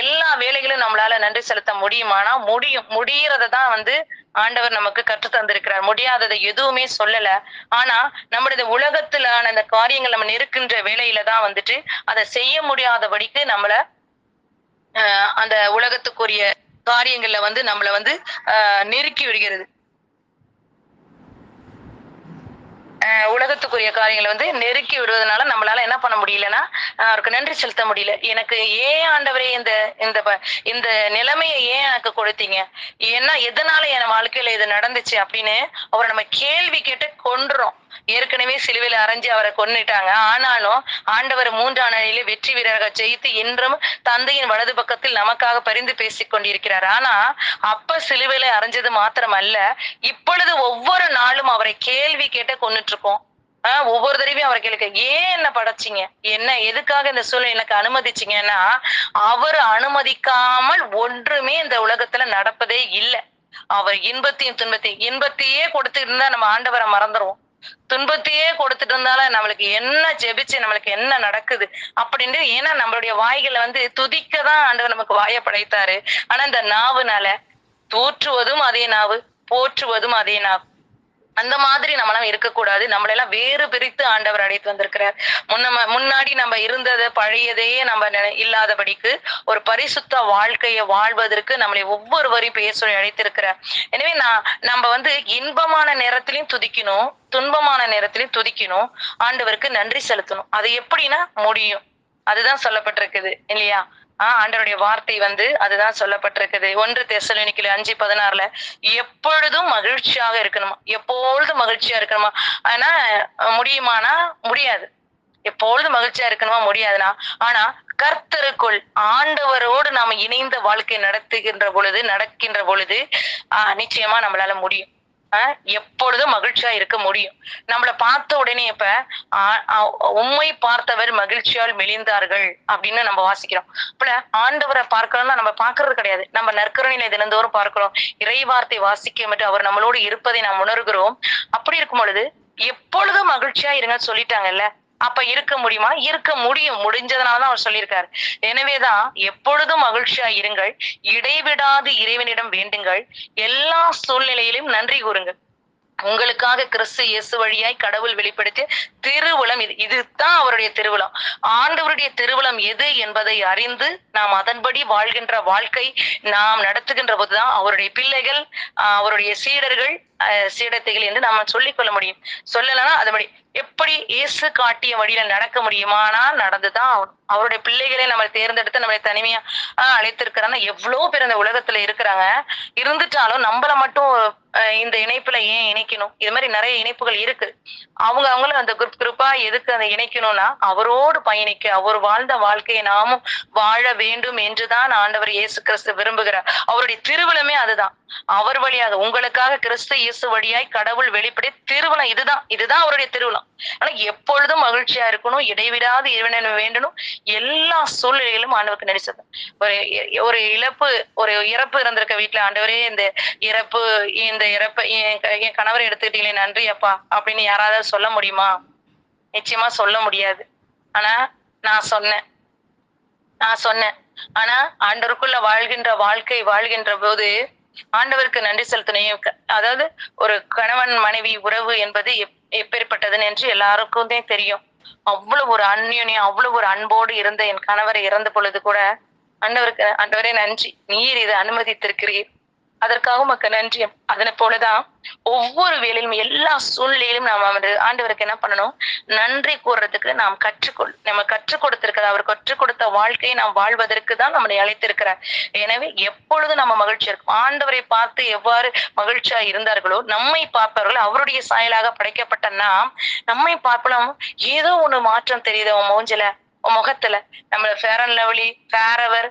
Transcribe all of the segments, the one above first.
எல்லா வேலைகளும் நம்மளால நன்றி செலுத்த முடியுமானா முடியும். முடியறத தான் வந்து ஆண்டவர் நமக்கு கற்று தந்திருக்கிறார். முடியாததை எதுவுமே சொல்லல. ஆனா நம்மளது உலகத்திலான அந்த காரியங்கள் நம்ம நெருக்கின்ற வேலையில தான் வந்துட்டு அதை செய்ய முடியாதபடிக்கு நம்மள அந்த உலகத்துக்குரிய காரியங்கள்ல வந்து நம்மள வந்து ஆஹ் நெருக்கி விடுகிறது ஆஹ் உலகத்துக்குரிய காரியங்களை வந்து நெருக்கி விடுவதனால நம்மளால என்ன பண்ண முடியலன்னா அவருக்கு நன்றி செலுத்த முடியல. எனக்கு ஏன் ஆண்டவரே இந்த இந்த ப- இந்த நிலைமையை ஏன் எனக்கு கொடுத்தீங்க? என்ன எதனால என் வாழ்க்கையில இது நடந்துச்சு அப்படின்னு அவரை நம்ம கேள்வி கேட்டு கொன்றோம். ஏற்கனவே சிலுவையில அரைஞ்சு அவரை கொன்னுட்டாங்க. ஆனாலும் ஆண்டவர் மூன்றாம் நாளிலே வெற்றி வீரராக ஜெயித்து இன்றும் தந்தையின் வலது பக்கத்தில் நமக்காக பரிந்து பேசிக் கொண்டிருக்கிறார். ஆனா அப்ப சிலுவையில அரைஞ்சது மாத்திரம் அல்ல இப்பொழுது ஒவ்வொரு நாளும் அவரை கேள்வி கேட்ட கொன்னுட்டு இருக்கோம் ஆஹ் ஒவ்வொரு தடவையும் அவரை கேளுக்க ஏன் என்ன படைச்சீங்க? என்ன எதுக்காக இந்த சூழ்நிலை எனக்கு அனுமதிச்சீங்கன்னா அவர் அனுமதிக்காமல் ஒன்றுமே இந்த உலகத்துல நடப்பதே இல்லை. அவர் இன்பத்தையும் துன்பத்தையும் இன்பத்தையே கொடுத்து இருந்தா நம்ம ஆண்டவரை மறந்துருவோம். துன்பத்தையே கொடுத்துட்டு இருந்தாலும் நம்மளுக்கு என்ன ஜெபிச்சு நம்மளுக்கு என்ன நடக்குது அப்படின்னு ஏன்னா நம்மளுடைய வாய்களை வந்து துதிக்க தான் ஆண்டவர் நமக்கு வாயை படைத்தாரு. ஆனா இந்த நாவுனால தூற்றுவதும் அதே நாவு போற்றுவதும் அதே நாவு. அந்த மாதிரி நம்மளாம் இருக்கக்கூடாது. நம்மளெல்லாம் வேறு பிரித்து ஆண்டவர் அழைத்து வந்திருக்கிறார். முன்ன முன்னாடி நம்ம இருந்ததை பழையதையே நம்ம நினை- இல்லாதபடிக்கு ஒரு பரிசுத்த வாழ்க்கையை வாழ்வதற்கு நம்மளை ஒவ்வொருவரையும் பேர் சொல்லி அழைத்திருக்கிறார். எனவே நான் நம்ம வந்து இன்பமான நேரத்திலையும் துதிக்கணும் துன்பமான நேரத்திலையும் துதிக்கணும் ஆண்டவருக்கு நன்றி செலுத்தணும். அது எப்படின்னா முடியும். அதுதான் சொல்லப்பட்டிருக்குது இல்லையா? ஆஹ் ஆண்டவருடைய வார்த்தை வந்து அதுதான் சொல்லப்பட்டிருக்குது. ஒன்று தெசலோனிக்கல அஞ்சு பதினாறுல எப்பொழுதும் மகிழ்ச்சியாக இருக்கணுமா? எப்பொழுதும் மகிழ்ச்சியா இருக்கணுமா? ஆனா முடியுமானா? முடியாது. எப்பொழுதும் மகிழ்ச்சியா இருக்கணுமா? முடியாதுனா. ஆனா கர்த்தருக்குள் ஆண்டவரோடு நாம இணைந்த வாழ்க்கை நடத்துகின்ற பொழுது நடக்கின்ற பொழுது ஆஹ் நிச்சயமா நம்மளால முடியும். எப்பொழுதும் மகிழ்ச்சியா இருக்க முடியும். நம்மள பார்த்த உடனே இப்ப உண்மை பார்த்தவர் மகிழ்ச்சியால் மெலிந்தார்கள் அப்படின்னு நம்ம வாசிக்கிறோம். இப்ப ஆண்டவரை பார்க்கணும்னா நம்ம பாக்குறது கிடையாது. நம்ம நற்கரணியில தினந்தோறும் பார்க்கிறோம். இறைவார்த்தை வாசிக்க மட்டும் அவர் நம்மளோடு இருப்பதை நாம் உணர்கிறோம். அப்படி இருக்கும் பொழுது எப்பொழுதும் மகிழ்ச்சியா இருங்க சொல்லிட்டாங்கல்ல? அப்ப இருக்க முடியுமா? இருக்க முடியும். முடிஞ்சதுனாலதான் அவர் சொல்லியிருக்காரு. எனவேதான் எப்பொழுதும் மகிழ்ச்சியா இருங்கள். இடைவிடாது இறைவனிடம் வேண்டுங்கள். எல்லா சூழ்நிலையிலும் நன்றி கூறுங்கள். உங்களுக்காக கிறிஸ்து இயேசு வழியாய் கடவுள் வெளிப்படுத்திய திருவுளம் இது. இதுதான் அவருடைய திருவுளம் ஆண்டவருடைய திருவுளம் எது என்பதை அறிந்து நாம் அதன்படி வாழ்கின்ற வாழ்க்கை நாம் நடத்துகின்ற போதுதான் அவருடைய பிள்ளைகள் அவருடைய சீடர்கள் சீடத்தைகள் என்று நம்ம சொல்லிக்கொள்ள முடியும். சொல்லலைன்னா அதுபடி எப்படி இயேசு காட்டிய வழியில நடக்க முடியுமானா நடந்துதான் அவருடைய பிள்ளைகளே நம்ம தேர்ந்தெடுத்து நம்மளை தனிமையா ஆஹ் அழைத்திருக்கிறாங்க. எவ்வளவு பேர் இந்த உலகத்துல இருக்கிறாங்க. இருந்துட்டாலும் நம்மள மட்டும் இந்த இணைப்புல ஏன் இணைக்கணும்? இது மாதிரி நிறைய இணைப்புகள் இருக்கு. அவங்க அவங்களும் அந்த குரூப் குரூப்பா எதுக்கு அதை இணைக்கணும்னா அவரோடு பயணிக்க அவர் வாழ்ந்த வாழ்க்கையை நாமும் வாழ வேண்டும் என்றுதான் ஆண்டவர் இயேசு கிறிஸ்து விரும்புகிறார். அவருடைய திருவிழமே அதுதான். அவர் வழியாக உங்களுக்காக கிறிஸ்து இயேசு வழியாய் கடவுள் வெளிப்படி திருவிழம் இதுதான் இதுதான் அவருடைய திருவிழம் ஆனா எப்பொழுதும் மகிழ்ச்சியா இருக்கணும் இடைவிடாது இறைவனை வேண்டணும். எல்லா சூழ்நிலையிலும் ஆண்டவருக்கு நடிச்சது ஒரு ஒரு இழப்பு ஒரு இறப்பு இருந்திருக்க வீட்டுல ஆண்டவரே இந்த இறப்பு இந்த இறப்பை என் கணவரை எடுத்துக்கிட்டீங்களே நன்றி அப்பா அப்படின்னு யாராவது சொல்ல முடியுமா? நிச்சயமா சொல்ல முடியாது. ஆனா நான் சொன்னேன். நான் சொன்னேன். ஆனா ஆண்டருக்குள்ள வாழ்கின்ற வாழ்க்கை வாழ்கின்ற போது ஆண்டவருக்கு நன்றி செலுத்தணும் அதாவது ஒரு கணவன் மனைவி உறவு என்பது எப்- எப்பேற்பட்டதுன்னு என்று எல்லாருக்கும் தான் தெரியும். அவ்வளவு ஒரு அந்யுனியம் அவ்வளவு ஒரு அன்போடு இருந்த என் கணவரை இறந்த பொழுது கூட ஆண்டவருக்கு ஆண்டவரே நன்றி. நீர் இதை அனுமதித்திருக்கிறீர். அதற்காக உமக்கு நன்றி. அதனை போலதான் ஒவ்வொரு வேலையிலும் எல்லா சூழ்நிலையிலும் நாம் வந்து ஆண்டவருக்கு என்ன பண்ணணும்? நன்றி கூறுறதுக்கு நாம் கற்றுக்கொள் நம்ம கற்றுக் கொடுத்திருக்கிறது அவர் கற்றுக் கொடுத்த வாழ்க்கையை நாம் வாழ்வதற்கு தான் நம்மளை அழைத்திருக்கிறார். எனவே எப்பொழுது நம்ம மகிழ்ச்சி இருக்கும்? ஆண்டவரை பார்த்து எவ்வாறு மகிழ்ச்சியா இருந்தார்களோ நம்மை பார்ப்பவர்கள் அவருடைய சாயலாக படைக்கப்பட்ட நாம் நம்மை பார்ப்பலாம் ஏதோ ஒண்ணு மாற்றம் தெரியுது உன் மூஞ்சில உன் முகத்துல. நம்ம Fair and Lovely Fairever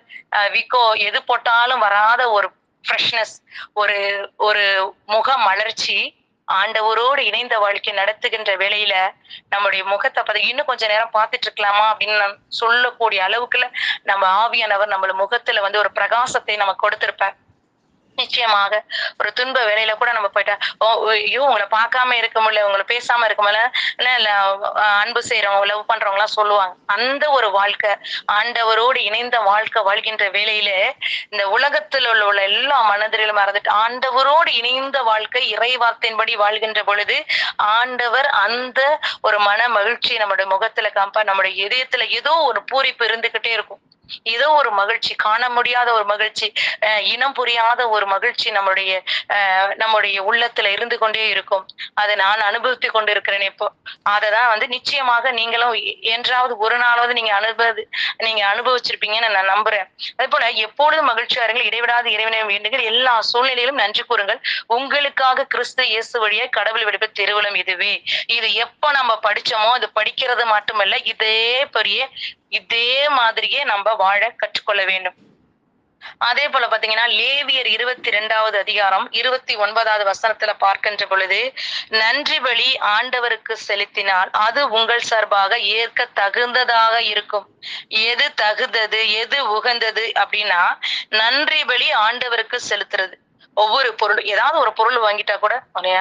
Vicco எது போட்டாலும் வராத ஒரு ஃப்ரெஷ்னஸ் ஒரு ஒரு முக மலர்ச்சி ஆண்டவரோடு இணைந்த வாழ்க்கை நடத்துகின்ற வேளையில நம்முடைய முகத்தை பார்த்து இன்னும் கொஞ்ச நேரம் பார்த்துட்டு இருக்கலாமா அப்படின்னு சொல்லக்கூடிய அளவுக்குள்ள நம்ம ஆவியானவர் நம்மள முகத்துல வந்து ஒரு பிரகாசத்தை நம்ம கொடுத்திருப்பார். நிச்சயமாக. ஒரு துன்ப வேலையில கூட நம்ம போயிட்டா ஓ ஐயோ உங்களை பார்க்காம இருக்க முடியல உங்களை பேசாம இருக்க முடியல இல்ல அன்பு செய்யறவங்க லவ் பண்றவங்க எல்லாம் சொல்லுவாங்க. அந்த ஒரு வாழ்க்கை ஆண்டவரோடு இணைந்த வாழ்க்கை வாழ்கின்ற வேலையில இந்த உலகத்தில் உள்ள உள்ள எல்லா மனதிலும் மறந்துட்டு ஆண்டவரோடு இணைந்த வாழ்க்கை இறை வார்த்தையின்படி வாழ்கின்ற பொழுது ஆண்டவர் அந்த ஒரு மன மகிழ்ச்சி நம்முடைய முகத்துல காம்பா நம்முடைய இதயத்துல ஏதோ ஒரு பூரிப்பு இருந்துகிட்டே இருக்கும். இதோ ஒரு மகிழ்ச்சி காண முடியாத ஒரு மகிழ்ச்சி அஹ் இனம் புரியாத ஒரு மகிழ்ச்சி நம்முடைய நம்முடைய உள்ளத்துல இருந்து கொண்டே இருக்கும். அதை நான் அனுபவித்து கொண்டிருக்கிறேன் இப்போ. அததான் வந்து நிச்சயமாக நீங்களும் என்றாவது ஒரு நாளாவது நீங்க அனுபவி நீங்க அனுபவிச்சிருப்பீங்கன்னு நான் நம்புறேன். அதே போல எப்பொழுதும் மகிழ்ச்சியா இருங்கள் இடைவிடாத இறைவனை வேண்டுங்கள். எல்லா சூழ்நிலையிலும் நன்றி கூறுங்கள். உங்களுக்காக கிறிஸ்து இயேசு வழியே கடவுள் விடுப்பு திருவிழம் இதுவே. இது எப்ப நம்ம படிச்சோமோ அது படிக்கிறது மட்டுமல்ல இதே பெரிய இதே மாதிரியே நம்ம வாழ கற்றுக்கொள்ள வேண்டும். அதே போல பாத்தீங்கன்னா லேவியர் இருபத்தி ரெண்டாவது அதிகாரம் இருபத்தி ஒன்பதாவது வசனத்துல பார்க்கின்ற பொழுது நன்றி பலி ஆண்டவருக்கு செலுத்தினால் அது உங்கள் சார்பாக ஏற்க தகுந்ததாக இருக்கும். எது தகுந்தது எது உகந்தது? அப்படின்னா நன்றி பலி ஆண்டவருக்கு செலுத்துறது. ஒவ்வொரு பொருள் ஏதாவது ஒரு பொருள் வாங்கிட்டா கூட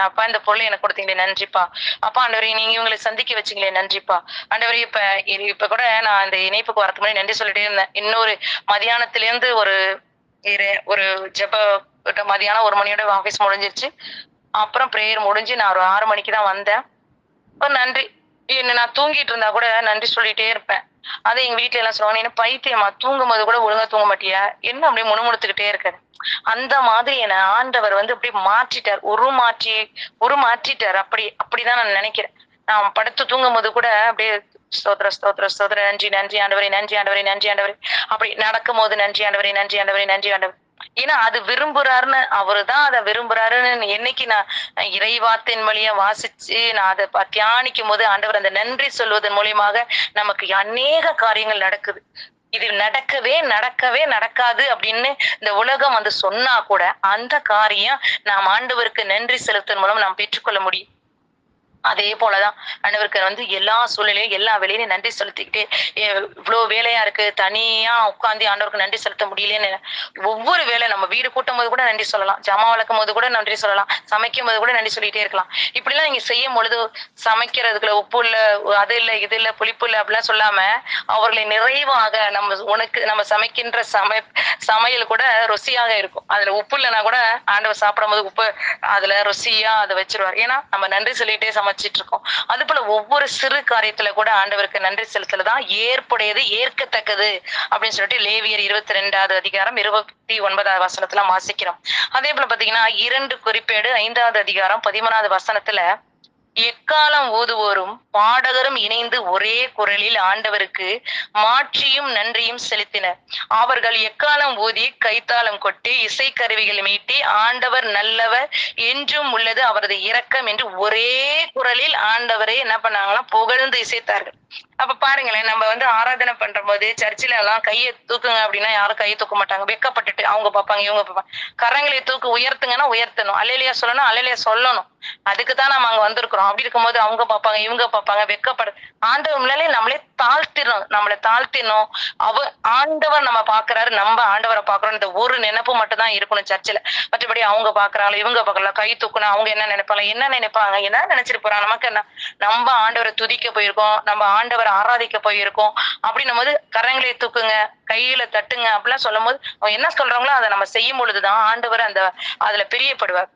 அப்பா இந்த பொருளை எனக்கு கொடுத்தீங்களே நன்றிப்பா. அப்பா ஆண்டவரே நீங்க இவங்களை சந்திக்க வச்சீங்களே நன்றிப்பா. ஆண்டவரே இப்ப இப்ப கூட நான் இந்த இணைப்புக்கு வரதுக்கு முன்னாடி நன்றி சொல்லிட்டே இருந்தேன். இன்னொரு மதியானத்துல இருந்து ஒரு ஒரு ஜெப மதியானம் ஒரு மணியோட ஆபீஸ் முடிஞ்சிருச்சு. அப்புறம் ப்ரேயர் முடிஞ்சு நான் ஒரு ஆறு மணிக்கு தான் வந்தேன். ஒரு நன்றி. என்ன நான் தூங்கிட்டு இருந்தா கூட நன்றி சொல்லிட்டே இருப்பேன். அதை எங்க வீட்டுல எல்லாம் சொல்லுவாங்க என்ன பைத்தியமா தூங்கும் போது கூட ஒழுங்கா தூங்க மாட்டியா? என்ன அப்படியே முணுமுணுத்துக்கிட்டே இருக்க? அந்த மாதிரி என்ன ஆண்டவர் வந்து அப்படி மாற்றிட்டார். ஒரு மாற்றி ஒரு மாற்றிட்டார். அப்படி அப்படிதான் நான் நினைக்கிறேன். நான் படுத்து தூங்கும் போது கூட அப்படியே ஸ்தோத்திர ஸ்தோத்திர ஸ்தோத்திர நன்றி நன்றி ஆண்டவரே நன்றி ஆண்டவரே நன்றி ஆண்டவரே. அப்படி நடக்கும் போது நன்றி ஆண்டவரே நன்றி ஆண்டவரே நன்றி ஆண்டவர். ஏன்னா அது விரும்புறாருன்னு அவருதான் அதை விரும்புறாருன்னு என்னைக்கு நான் இறைவாத்தின் வழியா வாசிச்சு நான் அதை தியானிக்கும் போது ஆண்டவர் அந்த நன்றி சொல்வதன் மூலியமாக நமக்கு அநேக காரியங்கள் நடக்குது. இது நடக்கவே நடக்கவே நடக்காது அப்படின்னு இந்த உலகம் வந்து சொன்னா கூட அந்த காரியம் நாம் ஆண்டவருக்கு நன்றி செலுத்துவதன் மூலம் நாம் பெற்றுக்கொள்ள முடியும். அதே போலதான் ஆண்டவருக்கு வந்து எல்லா சூழ்நிலையும் எல்லா வேலையிலையும் நன்றி செலுத்திக்கிட்டே இவ்வளவு வேலையா இருக்கு தனியா உட்காந்து ஆண்டவருக்கு நன்றி செலுத்த முடியலன்னு ஒவ்வொரு வேலை நம்ம வீடு கூட்டும் போது கூட நன்றி சொல்லலாம். ஜமா வளர்க்கும் போது கூட நன்றி சொல்லலாம். சமைக்கும் போது கூட நன்றி சொல்லிட்டே இருக்கலாம். இப்படிலாம் நீங்க செய்யும் பொழுது சமைக்கிறதுக்குள்ள உப்பு இல்ல அது இல்ல இது இல்ல புளிப்பு இல்ல அப்படிலாம் சொல்லாம அவர்களை நிறைவாக நம்ம உனக்கு நம்ம சமைக்கின்ற சமை சமையல் கூட ருசியாக இருக்கும். அதுல உப்பு இல்லைன்னா கூட ஆண்டவர் சாப்பிடும் போது உப்பு அதுல ருசியா அதை வச்சிருவார். ஏன்னா நம்ம நன்றி சொல்லிட்டே சமைச்சிட்டு இருக்கோம் அது போல ஒவ்வொரு சிறு காரியத்துல கூட ஆண்டவருக்கு நன்றி செலுத்தலதான் ஏற்புடையது ஏற்கத்தக்கது அப்படின்னு சொல்லிட்டு லேவியர் இருபத்தி ரெண்டாவது அதிகாரம் இருபத்தி ஒன்பதாவது வசனத்துல வாசிக்கிறோம். அதே போல பாத்தீங்கன்னா இரண்டு குறிப்பேடு ஐந்தாவது அதிகாரம் பதிமூணாவது வசனத்துல எக்காலம் ஓதுவோரும் பாடகரும் இணைந்து ஒரே குரலில் ஆண்டவருக்கு மாற்றியும் நன்றியும் செலுத்தினர். அவர்கள் எக்காலம் ஊதி கைத்தாளம் கொட்டி இசைக்கருவிகள் மீட்டி ஆண்டவர் நல்லவர் என்றும் உள்ளது அவரது இரக்கம் என்று ஒரே குரலில் ஆண்டவரை என்ன பண்ணாங்கன்னா புகழ்ந்து இசைத்தார்கள். அப்ப பாருங்களேன் நம்ம வந்து ஆராதனை பண்ற போது சர்ச்சில எல்லாம் கையை தூக்குங்க அப்படின்னா யாரும் கையை தூக்க மாட்டாங்க. வெக்கப்பட்டுட்டு அவங்க பார்ப்பாங்க இவங்க பார்ப்பாங்க. கரங்களை தூக்கு உயர்த்துங்கன்னா உயர்த்தணும். அலையிலையா சொல்லணும் அலையிலையா சொல்லணும். அதுக்கு தான் நம்ம அங்க வந்திருக்கிறோம். அப்படி இருக்கும்போது அவங்க பார்ப்பாங்க இவங்க பார்ப்பாங்க வெக்கப்பட ஆண்டவர் முன்னாலே நம்மளே தாழ்த்திடணும் நம்மளை தாழ்த்திடணும். அவ ஆண்டவர் நம்ம பாக்குறாரு நம்ம ஆண்டவரை பாக்குறோம் இந்த ஒரு நினைப்பு மட்டும் தான் இருக்கணும் சர்ச்சில். மற்றபடி அவங்க பாக்குறாங்களா இவங்க பாக்கல கை தூக்கணும் அவங்க என்ன நினைப்பாங்க என்ன நினைப்பாங்க என்ன நினைச்சிட்டு போறாங்க நமக்கு என்ன? நம்ம ஆண்டவரை துதிக்க போயிருக்கோம் நம்ம ஆண்டவரை ஆராதிக்க போயிருக்கோம். அப்படின்னும் போது கரங்களை தூக்குங்க கையில தட்டுங்க அப்படிலாம் சொல்லும் போது அவங்க என்ன சொல்றாங்களோ அதை நம்ம செய்யும் பொழுதுதான் ஆண்டவர் அந்த அதுல பிரியப்படுவார்.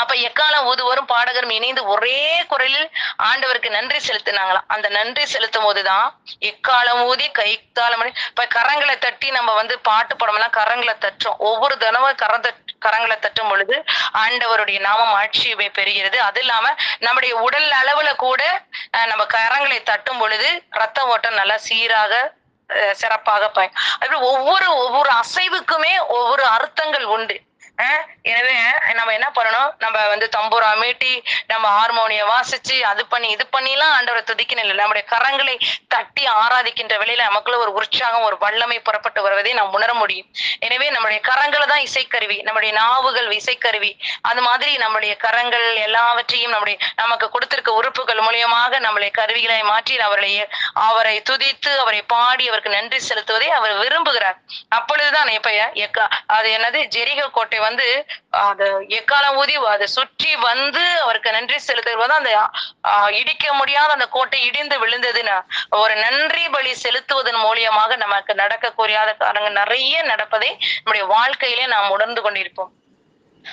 அப்ப எக்காலம் ஊதுவரும் பாடகரும் இணைந்து ஒரே குரலில் ஆண்டவருக்கு நன்றி செலுத்தினாங்களாம் அந்த நன்றி செலுத்தும் போதுதான் எக்காலம் ஊதி கை காலம் இப்ப கரங்களை தட்டி நம்ம வந்து பாட்டு படம்லாம் கரங்களை தட்டுறோம். ஒவ்வொரு தினமும் கர கரங்களை தட்டும் பொழுது ஆண்டவருடைய நாமம் ஆட்சியை பெறுகிறது. அது இல்லாம நம்முடைய உடல் அளவுல கூட நம்ம கரங்களை தட்டும் பொழுது ரத்த ஓட்டம் நல்லா சீராக சிறப்பாக பயன் அப்படி ஒவ்வொரு ஒவ்வொரு அசைவுக்குமே ஒவ்வொரு அர்த்தங்கள் உண்டு. எனவே நம்ம என்ன பண்ணணும்? நம்ம வந்து தம்பூரா மீட்டி நம்ம ஹார்மோனியம் வாசிச்சு அது பண்ணி இது பண்ணிலாம் ஆண்டவரை துதிக்கணும் இல்லை நம்முடைய கரங்களை தட்டி ஆராதிக்கின்ற வேளையில நமக்குள்ள ஒரு உற்சாகம் ஒரு வல்லமை புறப்பட்டு வருவதை நாம் உணர முடியும். எனவே நம்முடைய கரங்கள் தான் இசைக்கருவி நம்முடைய நாவுகள் இசைக்கருவி. அது மாதிரி நம்முடைய கரங்கள் எல்லாவற்றையும் நம்முடைய நமக்கு கொடுத்திருக்க உறுப்புகள் மூலியமாக நம்மளை கருவிகளை மாற்றி அவர்களை அவரை துதித்து அவரை பாடி அவருக்கு நன்றி செலுத்துவதை அவர் விரும்புகிறார். அப்பொழுதுதான் இப்ப அது என்னது? ஜெரிக கோட்டை வந்து அது எக்காலம் ஊதி அதை சுற்றி வந்து அவருக்கு நன்றி செலுத்துவது அந்த இடிக்க முடியாத அந்த கோட்டை இடிந்து விழுந்ததுன்னு ஒரு நன்றி பலி செலுத்துவதன் மூலியமாக நமக்கு நடக்கக்கூடிய காரணங்கள் நிறைய நடப்பதை நம்முடைய வாழ்க்கையிலே நாம் உணர்ந்து கொண்டிருப்போம்.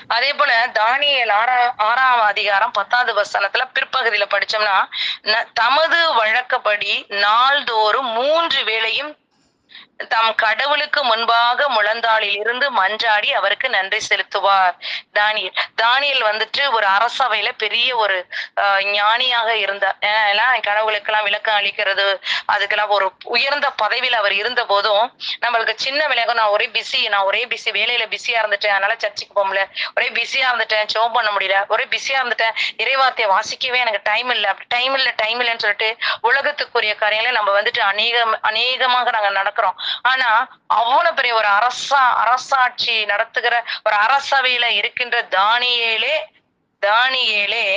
அதே போல தானியல் ஆறா ஆறாம் அதிகாரம் பத்தாவது வசனத்துல பிற்பகுதியில படிச்சோம்னா தமது வழக்கப்படி நாள்தோறும் மூன்று வேளையும் தம் கடவுளுக்கு முன்பாக முழந்தாளில் இருந்து மன்றாடி அவருக்கு நன்றி செலுத்துவார். தானியல். தானியல் வந்துட்டு ஒரு அரசவையில பெரிய ஒரு ஆஹ், ஞானியாக இருந்தார் ஏன்னா கடவுளுக்கெல்லாம் விளக்கம் அளிக்கிறது அதுக்கெல்லாம் ஒரு உயர்ந்த பதவியில அவர் இருந்த போதும் நம்மளுக்கு சின்ன விளக்கம் நான் ஒரே பிஸி நான் ஒரே பிஸி வேலையில பிஸியா இருந்துட்டேன் அதனால சர்ச்சுக்கு போக முடியல. ஒரே பிஸியா இருந்துட்டேன் ஜோம் பண்ண முடியல. ஒரே பிஸியா இருந்துட்டேன் இறைவார்த்தையை வாசிக்கவே எனக்கு டைம் இல்லை. அப்படி டைம் இல்லை டைம் இல்லைன்னு சொல்லிட்டு உலகத்துக்குரிய காரியங்களை நம்ம வந்துட்டு அநேகம் அநேகமாக நாங்க நடக்கிறோம். ஆனா அவ்வளவு பெரிய ஒரு அரசா அரசாட்சி நடத்துகிற ஒரு அரசவையில இருக்கின்ற தானியேலே தானியேலே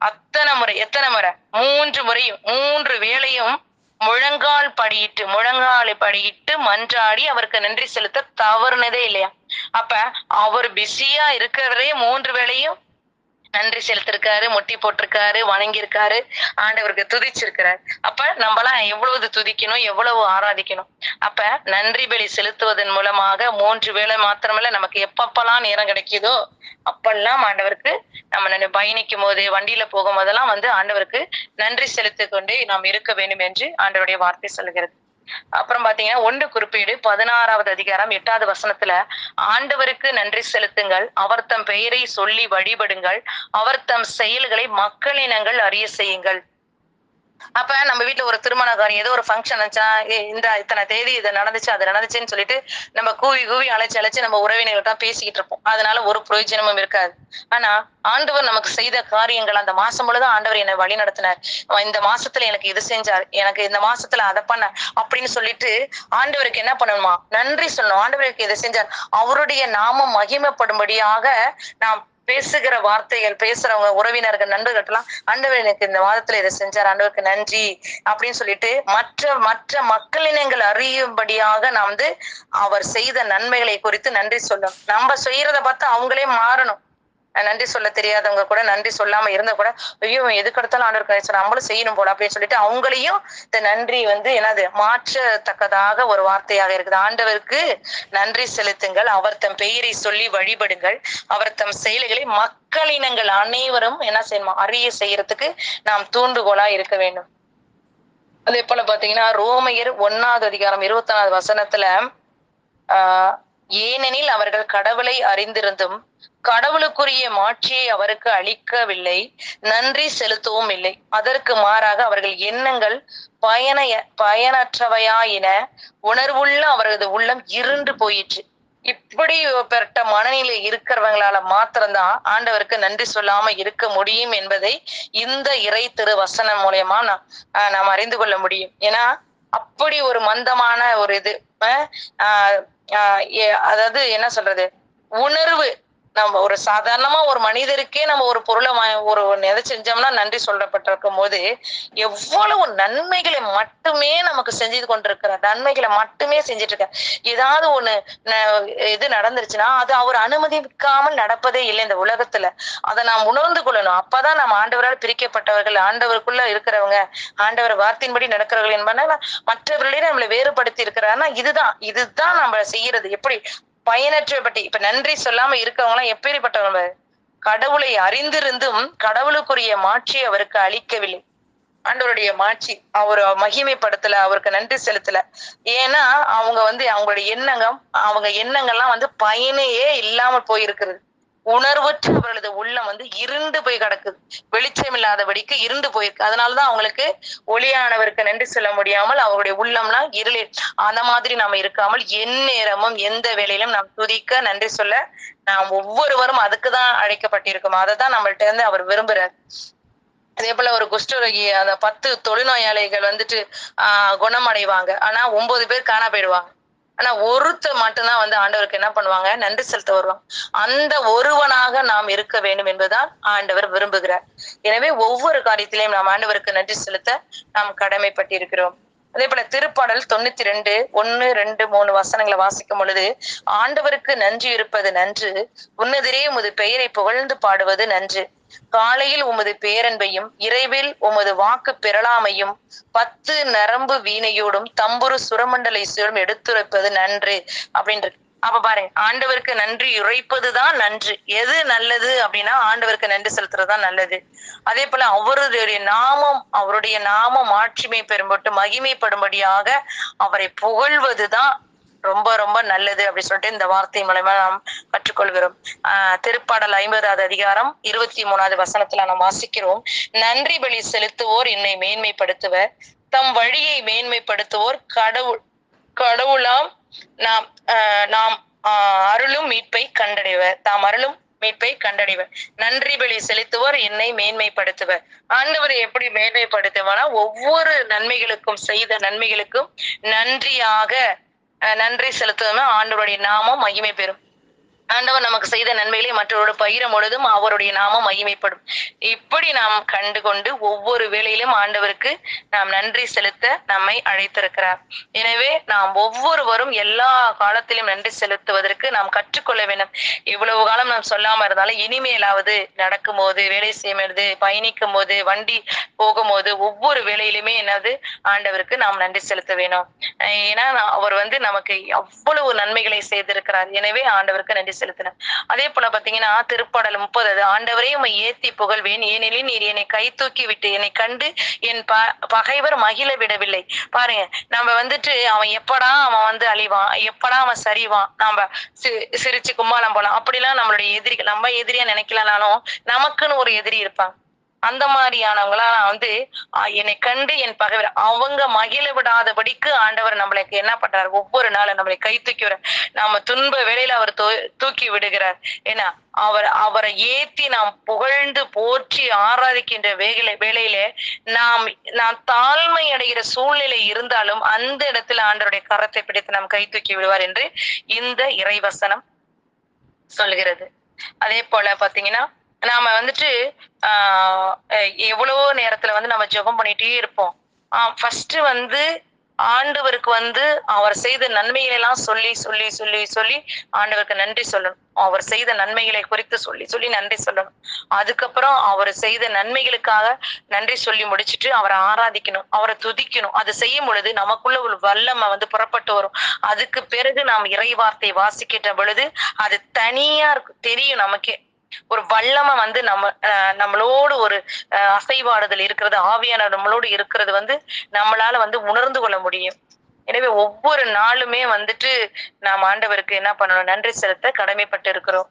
அத்தனை முறை எத்தனை முறை? மூன்று முறையும் மூன்று வேளையும் முழங்கால் படியிட்டு முழங்கால் படியிட்டு மன்றாடி அவருக்கு நன்றி செலுத்த தவறுனதே இல்லையா? அப்ப அவர் பிஸியா இருக்கிறதே மூன்று வேளையும் நன்றி செலுத்திருக்காரு முட்டி போட்டிருக்காரு வணங்கியிருக்காரு ஆண்டவருக்கு துதிச்சிருக்கிறார். அப்ப நம்மலாம் எவ்வளவு துதிக்கணும் எவ்வளவு ஆராதிக்கணும்? அப்ப நன்றி பலி செலுத்துவதன் மூலமாக மூன்று வேளை மாத்திரமல்ல நமக்கு எப்பப்பெல்லாம் நேரம் கிடைக்குதோ அப்பெல்லாம் ஆண்டவருக்கு நம்ம நன்றி பயணிக்கும் போது வண்டியில போகும் போதெல்லாம் வந்து ஆண்டவருக்கு நன்றி செலுத்திக் கொண்டே நாம் இருக்க வேண்டும் என்று ஆண்டவருடைய வார்த்தை சொல்கிறது. அப்புறம் பாத்தீங்கன்னா ஒன்று குறிப்பீடு பதினாறாவது அதிகாரம் எட்டாவது வசனத்துல ஆண்டவருக்கு நன்றி செலுத்துங்கள். அவர் தம் பெயரை சொல்லி வழிபடுங்கள். அவர் தம் செயல்களை மக்களினங்கள் அறிய செய்யுங்கள். அப்ப நம்ம வீட்டுல ஒரு திருமண காரியம் ஏதோ ஒரு ஃபங்க்ஷன் வச்சா இந்த இத்தனை தேதி இது நடந்துச்சு அது நடந்துச்சுன்னு சொல்லிட்டு நம்ம கூவி கூவி அழைச்சு அழைச்சு நம்ம உறவினர்கள்ட்ட பேசிக்கிட்டு இருப்போம். அதனால ஒரு பிரயோஜனமும் இருக்காது. ஆனா ஆண்டவர் நமக்கு செய்த காரியங்கள் அந்த மாசம் முழுதும் ஆண்டவர் என்னை வழி நடத்தினார். இந்த மாசத்துல எனக்கு இது செஞ்சார் எனக்கு இந்த மாசத்துல அதை பண்ண அப்படின்னு சொல்லிட்டு ஆண்டவருக்கு என்ன பண்ணணுமா? நன்றி சொல்லணும். ஆண்டவருக்கு இதை செஞ்சார். அவருடைய நாமம் மகிமைப்படும்படியாக நாம் பேசுகிற வார்த்தைகள் பேசுறவங்க உறவினர்கள் நண்பர்கள்லாம் ஆண்டவர் எனக்கு இந்த மாதத்துல இதை செஞ்சார் ஆண்டவருக்கு நன்றி அப்படின்னு சொல்லிட்டு மற்ற மற்ற மக்களினங்கள் அறியும்படியாக நாம் வந்து அவர் செய்த நன்மைகளை குறித்து நன்றி சொல்லணும். நம்ம செய்யறத பார்த்து அவங்களே மாறணும். நன்றி சொல்ல தெரியாதவங்க கூட நன்றி சொல்லாம இருந்த கூட ஐயோ எதுக்கு எடுத்தாலும் ஆண்டவர் கழிச்சு நம்மளும் செய்யணும் போல அப்படின்னு சொல்லிட்டு அவங்களையும் இந்த நன்றி வந்து என்னது மாற்றத்தக்கதாக ஒரு வார்த்தையாக இருக்குது. ஆண்டவருக்கு நன்றி செலுத்துங்கள் அவர் தம் பெயரை சொல்லி வழிபடுங்கள் அவர் தம் செயல்களை மக்களினங்கள் அனைவரும் என்ன செய்யணும் அறிய செய்யறதுக்கு நாம் தூண்டுகோலா இருக்க வேண்டும். அதே போல பாத்தீங்கன்னா ரோமையர் ஒன்னாவது அதிகாரம் இருபத்தி நாலு வசனத்துல ஆஹ் ஏனெனில் அவர்கள் கடவுளை அறிந்திருந்தும் கடவுளுக்குரிய மாட்சியை அவருக்கு அளிக்கவில்லை நன்றி செலுத்தவும் இல்லை. அதற்கு மாறாக அவர்கள் எண்ணங்கள் பயனைய பயனற்றவையாயின உணர்வுள்ள அவரது உள்ளம் இருண்டு போயிற்று. இப்படி பெற்ற மனநிலை இருக்கிறவங்களால மாத்திரம்தான் ஆண்டவருக்கு நன்றி சொல்லாம இருக்க முடியும் என்பதை இந்த இறை திரு வசனம் மூலியமா நாம் ஆஹ் நாம் அறிந்து கொள்ள முடியும். ஏன்னா அப்படி ஒரு மந்தமான ஒரு இது ஆஹ் ஆஹ் அதாவது என்ன சொல்றது? உணர்வு. நம்ம ஒரு சாதாரணமா ஒரு மனிதருக்கே நம்ம ஒரு பொருளை ஒரு எதை செஞ்சோம்னா நன்றி சொல்லப்பட்டிருக்கும் போது எவ்வளவு நன்மைகளை மட்டுமே நமக்கு செஞ்சு கொண்டிருக்கிறார். நன்மைகளை மட்டுமே செஞ்சுட்டு இருக்கார் ஏதாவது ஒண்ணு இது நடந்துருச்சுன்னா அது அவர் அனுமதிக்காமல் நடப்பதே இல்லை இந்த உலகத்துல. அதை நாம் உணர்ந்து கொள்ளணும். அப்பதான் நம்ம ஆண்டவரால் பிரிக்கப்பட்டவர்கள் ஆண்டவருக்குள்ள இருக்கிறவங்க ஆண்டவர் வார்த்தையின்படி நடக்கிறவர்கள் என்பன மற்றவர்களே நம்மளை வேறுபடுத்தி இருக்கிறாருன்னா இதுதான் இதுதான் நம்ம செய்யறது. எப்படி? பயனற்ற பட்டி இப்ப நன்றி சொல்லாம இருக்கவங்க எல்லாம் எப்பேற்பட்டவங்க கடவுளை அறிந்திருந்தும் கடவுளுக்குரிய மாட்சி அவருக்கு அளிக்கவில்லை. ஆண்டவருடைய மாட்சி அவர் மகிமைப்படுத்தல அவருக்கு நன்றி செலுத்தல. ஏன்னா அவங்க வந்து அவங்களுடைய எண்ணங்கள் அவங்க எண்ணங்கள்லாம் வந்து பயனையே இல்லாமல் போயிருக்கிறது. உணர்வற்று அவர்களது உள்ளம் வந்து இருண்டு போய் கிடக்குது. வெளிச்சம் இல்லாதபடிக்கு இருண்டு போயிருக்கு. அதனாலதான் அவங்களுக்கு ஒளியானவருக்கு நன்றி சொல்ல முடியாமல் அவருடைய உள்ளம்லாம் இருளில் அந்த மாதிரி நாம இருக்காமல் எந்நேரமும் எந்த வேலையிலும் நாம் துதிக்க நன்றி சொல்ல நாம் ஒவ்வொருவரும் அதுக்குதான் அழைக்கப்பட்டிருக்கோம். அதை தான் நம்மள்ட்ட இருந்து அவர் விரும்புறார். அதே போல ஒரு குஷ்டரோகி அந்த பத்து தொழுநோயாளிகள் வந்துட்டு ஆஹ் குணமடைவாங்க. ஆனா ஒன்பது பேர் காணா போயிடுவாங்க. ஆனா ஒருத்தர் மட்டும்தான் வந்து ஆண்டவருக்கு என்ன பண்ணுவாங்க? நன்றி செலுத்த வருவாங்க. அந்த ஒருவனாக நாம் இருக்க வேண்டும் என்பதுதான் ஆண்டவர் விரும்புகிறார். எனவே ஒவ்வொரு காரியத்திலையும் நாம் ஆண்டவருக்கு நன்றி செலுத்த நாம் கடமைப்பட்டிருக்கிறோம். அதே போல திருப்பாடல் தொண்ணூத்தி ரெண்டு ஒன்னு ரெண்டு மூணு வசனங்களை வாசிக்கும் பொழுது ஆண்டவருக்கு நன்றி இருப்பது நன்று உன்னதிரே உமது பெயரை புகழ்ந்து பாடுவது நன்று. காலையில் உமது பேரன்பையும் இறைவில் உமது வாக்கு பெறலாமையும் பத்து நரம்பு வீணையோடும் தம்புரு சுரமண்டல இசையோடும் எடுத்துரைப்பது நன்று. அப்படின்ற அப்ப பாருங்க ஆண்டவருக்கு நன்றி உரைப்பதுதான் நன்று. எது நல்லது அப்படின்னா ஆண்டவருக்கு நன்றி செலுத்துறதுதான் நல்லது. அதே போல அவருடைய நாமம் அவருடைய நாமம் ஆட்சிமை பெறும்பட்டு மகிமைப்படும்படியாக அவரை புகழ்வதுதான் ரொம்ப ரொம்ப நல்லது அப்படின்னு சொல்லிட்டு இந்த வார்த்தை மூலமா நாம் கற்றுக்கொள்கிறோம். ஆஹ் திருப்பாடல் ஐம்பதாவது அதிகாரம் இருபத்தி மூணாவது வசனத்துல நாம் வாசிக்கிறோம். நன்றி பலி செலுத்துவோர் என்னை மேன்மைப்படுத்துவர். தம் வழியை மேன்மைப்படுத்துவோர் கடவுள் கடவுளாம் நாம் ஆஹ் நாம் ஆஹ் அருளும் மீட்பை கண்டடைவர். தாம் அருளும் மீட்பை கண்டடைவர். நன்றி பலி செலுத்துவோர் என்னை மேன்மைப்படுத்துவர். ஆண்டவரை எப்படி மேன்மைப்படுத்துவனா? ஒவ்வொரு நன்மைகளுக்கும் செய்த நன்மைகளுக்கும் நன்றியாக நன்றி செலுத்துவதும் ஆண்டவருடைய நாமம் மகிமை பெறும். ஆண்டவர் நமக்கு செய்த நன்மைகளை மற்றவரோடு பகிரும் பொழுதும் அவருடைய நாமம் மகிமைப்படும். இப்படி நாம் கண்டு கொண்டு ஒவ்வொரு வேளையிலும் ஆண்டவருக்கு நாம் நன்றி செலுத்த நம்மை அழைத்திருக்கிறார். எனவே நாம் ஒவ்வொருவரும் எல்லா காலத்திலும் நன்றி செலுத்துவதற்கு நாம் கற்றுக்கொள்ள வேண்டும். இவ்வளவு காலம் நாம் சொல்லாம இருந்தாலும் இனிமேலாவது நடக்கும் போது வேலை செய்யும் பொழுது பயணிக்கும் போது வண்டி போகும்போது ஒவ்வொரு வேலையிலுமே என்னது? ஆண்டவருக்கு நாம் நன்றி செலுத்த வேணும். ஏன்னா அவர் வந்து நமக்கு அவ்வளவு நன்மைகளை செய்திருக்கிறார். எனவே ஆண்டவருக்கு நன்றி செலுத்தினார். அதே போல பாத்தீங்கன்னா திருப்பாடல் முப்பது அது ஆண்டவரே உமை ஏத்தி புகழ்வேன். ஏனெனில் நீர் என்னை கை தூக்கி விட்டு என்னை கண்டு என் ப பகைவர் மகிழ விடவில்லை. பாருங்க நம்ம வந்துட்டு அவன் எப்படா அவன் வந்து அழிவான்? எப்படா அவன் சரிவான்? நாம சி- சிரிச்சு கும்பாலம் போலாம். அப்படிலாம் நம்மளுடைய எதிரி நம்ம எதிரியா நினைக்கலனாலும் நமக்குன்னு ஒரு எதிரி இருப்பாங்க. அந்த மாதிரியானவங்களா நான் வந்து என்னை கண்டு என் பகைவர் அவங்க மகிழ விடாதபடிக்கு ஆண்டவர் நம்மளுக்கு என்ன பண்றாரு? ஒவ்வொரு நாளும் நம்மளை கை தூக்கி விட நாம துன்ப வேலையில அவர் தூ- தூக்கி விடுகிறார். ஏன்னா அவர் அவரை ஏத்தி நாம் புகழ்ந்து போற்றி ஆராதிக்கின்ற வேலை வேலையில நாம் நாம் தாழ்மை அடைகிற சூழ்நிலை இருந்தாலும் அந்த இடத்துல ஆண்டவருடைய கரத்தை பிடித்து நாம் கை தூக்கி விடுவார் என்று இந்த இறைவசனம் சொல்கிறது அதே போல பாத்தீங்கன்னா நாம வந்துட்டு ஆஹ் எவ்வளவோ நேரத்துல வந்து நம்ம ஜெபம் பண்ணிட்டே இருப்போம். ஆஹ் ஃபர்ஸ்ட் வந்து ஆண்டவருக்கு வந்து அவர் செய்த நன்மைகளை எல்லாம் சொல்லி சொல்லி சொல்லி சொல்லி ஆண்டவருக்கு நன்றி சொல்லணும். அவர் செய்த நன்மைகளை குறித்து சொல்லி சொல்லி நன்றி சொல்லணும். அதுக்கப்புறம் அவர் செய்த நன்மைகளுக்காக நன்றி சொல்லி முடிச்சிட்டு அவரை ஆராதிக்கணும். அவரை துதிக்கணும். அது செய்யும் பொழுது நமக்குள்ள ஒரு வல்லமை வந்து புறப்பட்டு வரும். அதுக்கு பிறகு நாம் இறை வார்த்தை வாசிக்கிட்ட பொழுது அது தனியா இருக்கும். தெரியும் நமக்கே. ஒரு வல்லமை வந்து நம்ம அஹ், நம்மளோடு ஒரு அஹ், அசைவாடுதல் இருக்கிறது ஆவியான நம்மளோடு இருக்கிறது வந்து நம்மளால வந்து உணர்ந்து கொள்ள முடியும். எனவே ஒவ்வொரு நாளுமே வந்துட்டு நாம் ஆண்டவருக்கு என்ன பண்ணணும்? நன்றி செலுத்த கடமைப்பட்டு இருக்கிறோம்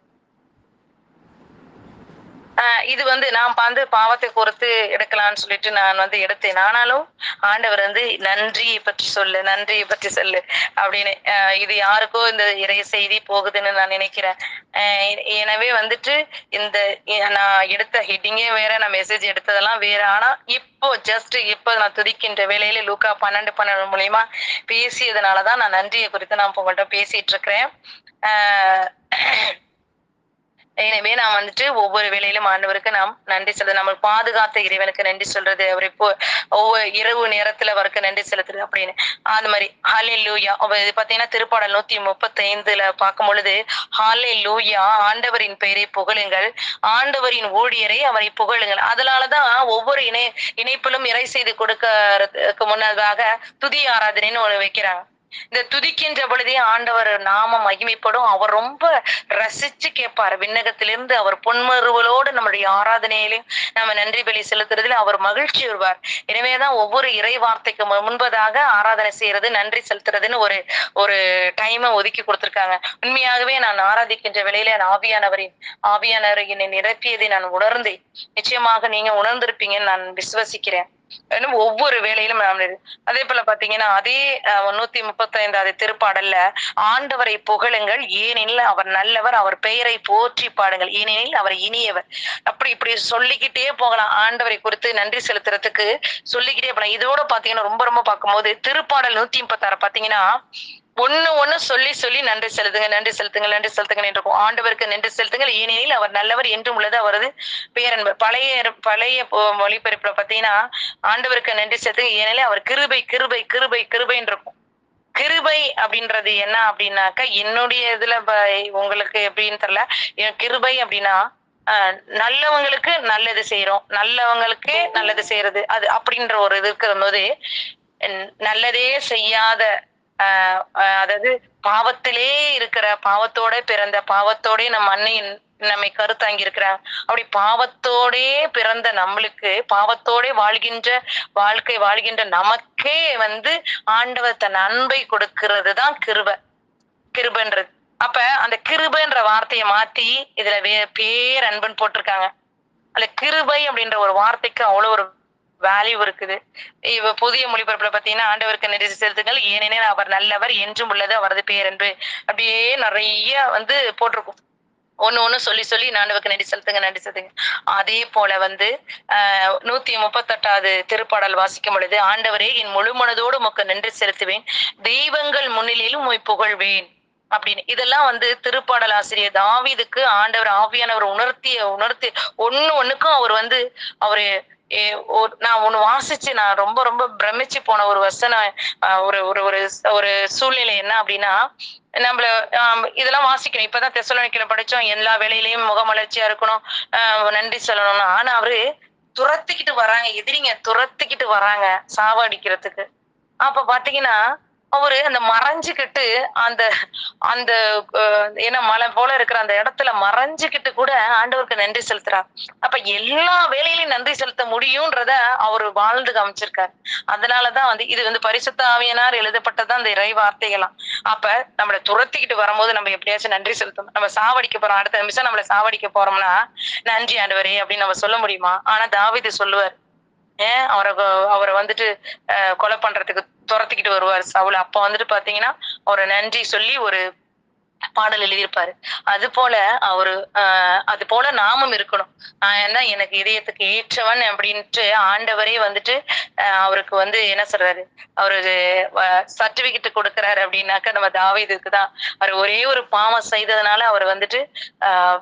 இது வந்து நான் வந்து பாவத்தை பொறுத்து எடுக்கலாம்னு சொல்லிட்டு நான் வந்து எடுத்தேன். ஆனாலும் ஆண்டவர் வந்து நன்றியை பற்றி சொல்லு நன்றியை பற்றி சொல்லு அப்படின்னு இது யாருக்கோ இந்த இறை செய்தி போகுதுன்னு நான் நினைக்கிறேன். எனவே வந்துட்டு இந்த நான் எடுத்த ஹெட்டிங்கே வேற நான் மெசேஜ் எடுத்ததெல்லாம் வேற. ஆனா இப்போ ஜஸ்ட் இப்போ நான் துதிக்கின்ற வேலையில லூக்கா பன்னெண்டு பன்னெண்டு மூலியமா பேசியதுனாலதான் நான் நன்றியை குறித்து நான் உங்கள்கிட்ட பேசிட்டு இருக்கிறேன். எனவே நாம் வந்துட்டு ஒவ்வொரு வேலையிலும் ஆண்டவருக்கு நாம் நன்றி செலுத்த நம்ம பாதுகாத்த இறைவனுக்கு நன்றி சொல்றது அவரை இப்போ ஒவ்வொரு இரவு நேரத்துல அவருக்கு நன்றி செலுத்துறது அப்படின்னு. அந்த மாதிரி ஹாலே லூயா இது பாத்தீங்கன்னா திருப்பாடல் நூத்தி முப்பத்தி ஐந்துல பார்க்கும் பொழுது ஹாலே லூயா ஆண்டவரின் பெயரை புகழுங்கள். ஆண்டவரின் ஊழியரை அவரை புகழுங்கள். அதனாலதான் ஒவ்வொரு இணை இணைப்பிலும் இறை செய்து கொடுக்கறதுக்கு முன்னதாக துதி ஆராதனைன்னு ஒண்ணு வைக்கிறாங்க. இந்த துதிக்கின்ற பொழுதே ஆண்டவர் நாம மகிமைப்படும். அவர் ரொம்ப ரசிச்சு கேட்பார். விண்ணகத்திலிருந்து அவர் பொன்மருவலோடு நம்முடைய ஆராதனையிலையும் நம்ம நன்றி பலி செலுத்துறதுல அவர் மகிழ்ச்சி வருவார் எனவேதான் ஒவ்வொரு இறை வார்த்தைக்கு முன்பதாக ஆராதனை செய்யறது நன்றி செலுத்துறதுன்னு ஒரு ஒரு டைமை ஒதுக்கி கொடுத்திருக்காங்க. உண்மையாகவே நான் ஆராதிக்கின்ற வேளையில ஆவியானவரின் ஆவியானவர் என்னை நிரப்பியதை நான் உணர்ந்தேன். நிச்சயமாக நீங்க உணர்ந்திருப்பீங்கன்னு நான் விசுவசிக்கிறேன். ஒவ்வொரு வேலையிலும் நாம் அதே போல பாத்தீங்கன்னா அதே அஹ், நூத்தி முப்பத்தி ஐந்தாவது திருப்பாடல்ல ஆண்டவரை புகழுங்கள் ஏனெனில் அவர் நல்லவர் அவர் பெயரை போற்றி பாடுங்கள் ஏனெனில் அவர் இனியவர். அப்படி இப்படி சொல்லிக்கிட்டே போகலாம். ஆண்டவரை குறித்து நன்றி செலுத்துறதுக்கு சொல்லிக்கிட்டே போகலாம். இதோட பாத்தீங்கன்னா ரொம்ப ரொம்ப பார்க்கும்போது திருப்பாடல் நூத்தி முப்பத்தாறு பாத்தீங்கன்னா ஒன்னு ஒண்ணு சொல்லி சொல்லி நன்றி செலுத்துங்க நன்றி செலுத்துங்க நன்றி செலுத்துங்க இருக்கும் ஆண்டவருக்கு நன்றி செலுத்துங்கள். ஏனெனில் அவர் நல்லவர் என்றும் உள்ளது. அவரது பேரன்பு. பழைய பழைய பொ- மொழிபெயர்ப்புல பாத்தீங்கன்னா ஆண்டவருக்கு நன்றி செலுத்துங்க. ஏனெனில் அவர் கிருபை கிருபை கிருபை கிருபைன்னு இருக்கும் கிருபை அப்படின்றது என்ன அப்படின்னாக்கா என்னுடைய இதுல உங்களுக்கு எப்படின்னு தெரியல. கிருபை அப்படின்னா நல்லவங்களுக்கு நல்லது செய்யறோம் நல்லவங்களுக்கு நல்லது செய்யறது அது அப்படின்ற ஒரு இது இருக்கிற போது நல்லதே செய்யாத அதாவது பாவத்திலே இருக்கிற பாவத்தோட பிறந்த பாவத்தோட நம் அன்னை நம்மை கருத்தாங்கிருக்கிறாங்க அப்படி பாவத்தோடே பிறந்த நம்மளுக்கு பாவத்தோடே வாழ்கின்ற வாழ்க்கை வாழ்கின்ற நமக்கே வந்து ஆண்டவர் தன் அன்பை கொடுக்கிறது தான் கிருப கிருபன்றது. அப்ப அந்த கிருபைன்ற வார்த்தையை மாத்தி இதுல வே பேர் அன்புன்னு போட்டிருக்காங்க. அந்த கிருபை அப்படின்ற ஒரு வார்த்தைக்கு அவ்வளவு ஒரு வேல்யூ இருக்குது. இவ புதிய மொழிபரப்புல பாத்தீங்கன்னா ஆண்டவருக்கு நன்றி செலுத்துங்கள். ஏனெனில் அவர் நல்லவர் என்றும் உள்ளது அவரது பேரன்பு. அப்படியே நிறைய வந்து போட்டிருக்கும். ஒன்னு ஒன்னு சொல்லி சொல்லி ஆண்டவருக்கு நன்றி செலுத்துங்க நன்றி செலுத்துங்க. அதே போல வந்து ஆஹ் நூத்தி முப்பத்தெட்டாவது திருப்பாடல் வாசிக்கும் பொழுது ஆண்டவரே என் முழு மனதோடு உமக்கு நன்றி செலுத்துவேன். தெய்வங்கள் முன்னிலையிலும் உம்மை புகழ்வேன். அப்படின்னு. இதெல்லாம் வந்து திருப்பாடல் ஆசிரியர் தாவீதுக்கு ஆண்டவர் ஆவியானவர் உணர்த்திய உணர்த்தி ஒன்னு ஒண்ணுக்கும் அவர் வந்து அவரு ஒரு- நான் ஒண்ணு வாசிச்சு நான் ரொம்ப ரொம்ப பிரமிச்சு போன ஒரு வசனம் ஒரு ஒரு ஒரு ஒரு சூழ்நிலை என்ன அப்படின்னா நம்மள இதெல்லாம் வாசிக்கணும். இப்பதான் தெசலோனிக்கல படிச்சோம் எல்லா வேலையிலயும் முகமலர்ச்சியா இருக்கணும். ஆஹ் நன்றி சொல்லணும்னு ஆனா அவரு துரத்திக்கிட்டு வராங்க. எதிரிங்க துரத்திக்கிட்டு வராங்க சாவடிக்கிறதுக்கு. அப்ப பாத்தீங்கன்னா அவரு அந்த மறைஞ்சுக்கிட்டு அந்த அந்த ஏன்னா என்ன மலை போல இருக்கிற அந்த இடத்துல மறைஞ்சுக்கிட்டு கூட ஆண்டவருக்கு நன்றி செலுத்துறார். அப்ப எல்லா வேலையிலையும் நன்றி செலுத்த முடியும்ன்றத அவர் வாழ்ந்து காமிச்சிருக்காரு. அதனாலதான் வந்து இது வந்து பரிசுத்த ஆவியனார் எழுதப்பட்டதான் அந்த இறை வார்த்தைகளாம் அப்ப நம்மள துரத்திக்கிட்டு வரும்போது நம்ம எப்படியாச்சும் நன்றி செலுத்தணும். நம்ம சாவடிக்க போறோம். அடுத்த நிமிஷம் நம்மள சாவடிக்க போறோம்னா நன்றி ஆண்டவரே அப்படின்னு நம்ம சொல்ல முடியுமா? ஆனா தாவிது சொல்லுவார். ஏன்? அவரை அவரை வந்துட்டு அஹ், கொலை பண்றதுக்கு துரத்திக்கிட்டு வருவார் சவுல். அப்ப வந்துட்டு பாத்தீங்கன்னா ஒரு நன்றி சொல்லி ஒரு பாடல் எழுதியிருப்பாரு. அது போல அவரு ஆஹ் அது போல நாமும் இருக்கணும். ஆஹ் ஏன்னா எனக்கு இதயத்துக்கு ஏற்றவன் அப்படின்ட்டு ஆண்டவரே வந்துட்டு அவருக்கு வந்து என்ன சொல்றாரு? அவரு சர்டிபிகேட் கொடுக்குறாரு அப்படின்னாக்க நம்ம தாவீதுக்கு தான். அவர் ஒரே ஒரு பாவம் செய்ததுனால அவர் வந்துட்டு ஆஹ்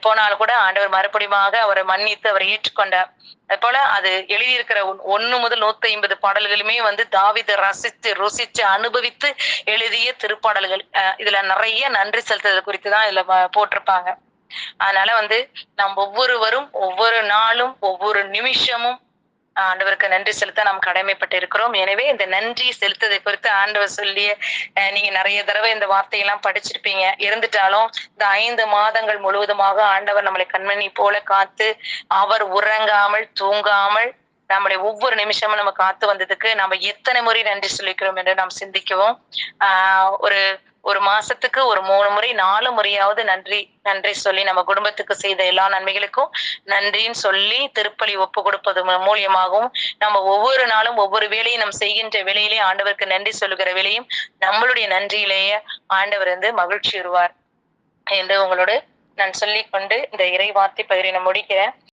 போனால் கூட ஆண்டவர் மறுபடியுமாக அவரை மன்னித்து அவரை ஏற்றுக்கொண்டார். அது போல அது எழுதியிருக்கிற ஒன்- முதல் நூத்தி ஐம்பது பாடல்களுமே வந்து தாவித ரசித்து ருசிச்சு அனுபவித்து எழுதிய திருப்பாடல்கள். அஹ் இதுல நிறைய நன்றி செலுத்துறது குறித்து தான் இதுல போட்டிருப்பாங்க. அதனால வந்து நாம் ஒவ்வொருவரும் ஒவ்வொரு நாளும் ஒவ்வொரு நிமிஷமும் ஆண்டவருக்கு நன்றி செலுத்த நாம் கடமைப்பட்டு இருக்கிறோம் எனவே இந்த நன்றி செலுத்ததை குறித்து ஆண்டவர் சொல்லிய அஹ், நீங்க நிறைய தடவை இந்த வார்த்தையெல்லாம் படிச்சிருப்பீங்க. இருந்துட்டாலும் இந்த ஐந்து மாதங்கள் முழுவதுமாக ஆண்டவர் நம்மளை கண்மணி போல காத்து அவர் உறங்காமல் தூங்காமல் நம்முடைய ஒவ்வொரு நிமிஷமும் நம்ம காத்து வந்ததுக்கு நம்ம எத்தனை முறை நன்றி சொல்லிக்கிறோம் என்று நாம் சிந்திக்கவும். ஆஹ் ஒரு ஒரு மாசத்துக்கு ஒரு மூணு முறை நாலு முறையாவது நன்றி நன்றி சொல்லி நம்ம குடும்பத்துக்கு செய்த எல்லா நன்மைகளுக்கும் நன்றின்னு சொல்லி திருப்பலி ஒப்பு கொடுப்பது மூலியமாகவும் நம்ம ஒவ்வொரு நாளும் ஒவ்வொரு வேலையும் நம்ம செய்கின்ற வேலையிலே ஆண்டவருக்கு நன்றி சொல்லுகிற வேலையும் நம்மளுடைய நன்றியிலேயே ஆண்டவர் வந்து மகிழ்ச்சி வருவார் என்று உங்களோடு நான் சொல்லிக்கொண்டு இந்த இறை வார்த்தை பகிரின முடிக்கிறேன்.